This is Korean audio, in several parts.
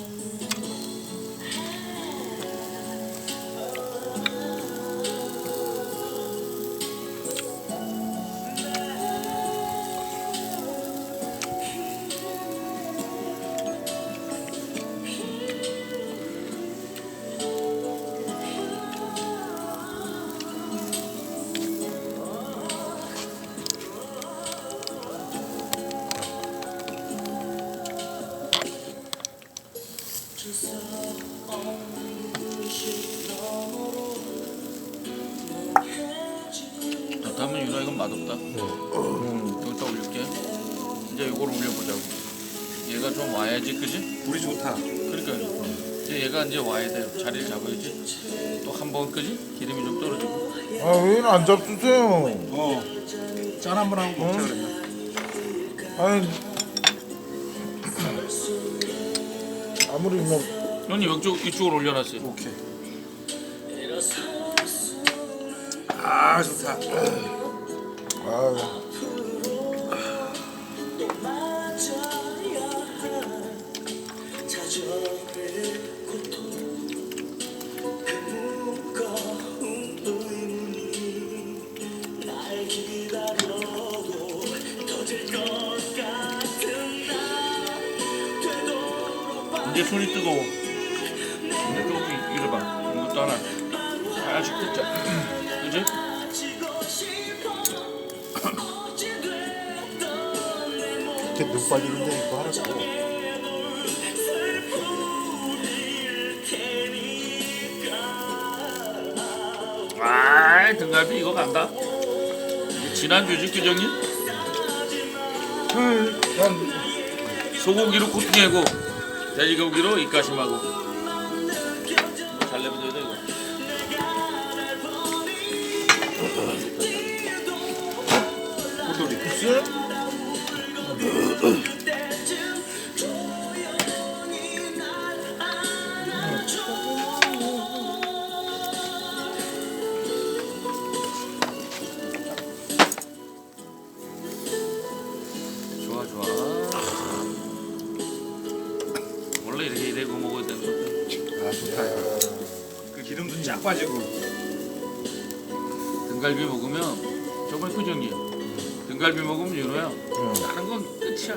그 렇다면 윤아 이건 맛없다. 음, 여기다 올릴게. 이제 이걸 올려보자고. 얘가 좀 와야지, 그지? 불이 좋다. 그러니까 이제 얘가 이제 와야 돼요. 자리를 잡아야지. 또 한번 끄지? 기름이 좀 떨어지고. 아, 왜안 잡수세요? 어. 짠 한 번 하고 먹자 그랬나? 아니, 아무리 뭐, 형님 이쪽 이쪽으로 올려놨어요. 오케이. 아 좋다. 아, 이 제 손이 뜨거워. 이제 조금 이래 봐. 이것도 하나. 살짝 뜯자. 그지? 이렇게 눈 빨리는데 이거 하라고. 아, 등갈비 이거 간다. 지난주지 규정님? 난, 소고기로 코팅하고 돼지고기로 입가심하고 잘 내보내야 돼 이거. 호돌이. 글쎄? 쫙 빠지고. 등갈비 먹으면 정말 표정이야. 등갈비 먹으면 윤호야. 다른 건 끝이야.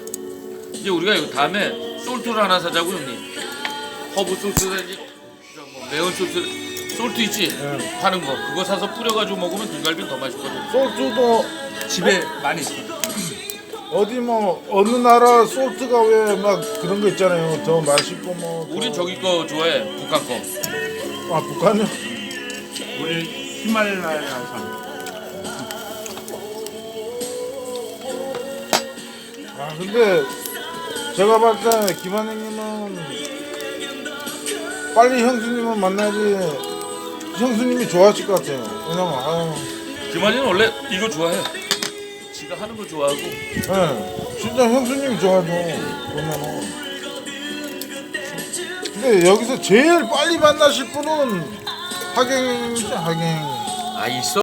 이제 우리가 이거 다음에 솔트를 하나 사자고 형님. 허브 소스든지 저뭐 매운 소스 솔트 있지? 파는 거 그거 사서 뿌려가지고 먹으면 등갈비 더 맛있거든. 소주도 집에 많이 있어. 어디 뭐, 어느 나라 소스가 왜 막 그런 거 있잖아요. 더 맛있고 뭐. 더- 우린 저기 거 좋아해 북한 거. 아, 북한은? 우리 히말라야산. 아, 근데 제가 봤을 때 김한영님은 빨리 형수님을 만나야지 형수님이 좋아하실 것 같아요. 왜냐면, 아유, 김한이는 원래 이거 좋아해. 지가 하는 거 좋아하고 예, 진짜 형수님이 좋아하죠. 그러면은. 근데 여기서 제일 빨리 만나실 분은 하경이죠, 하경. 아 있어.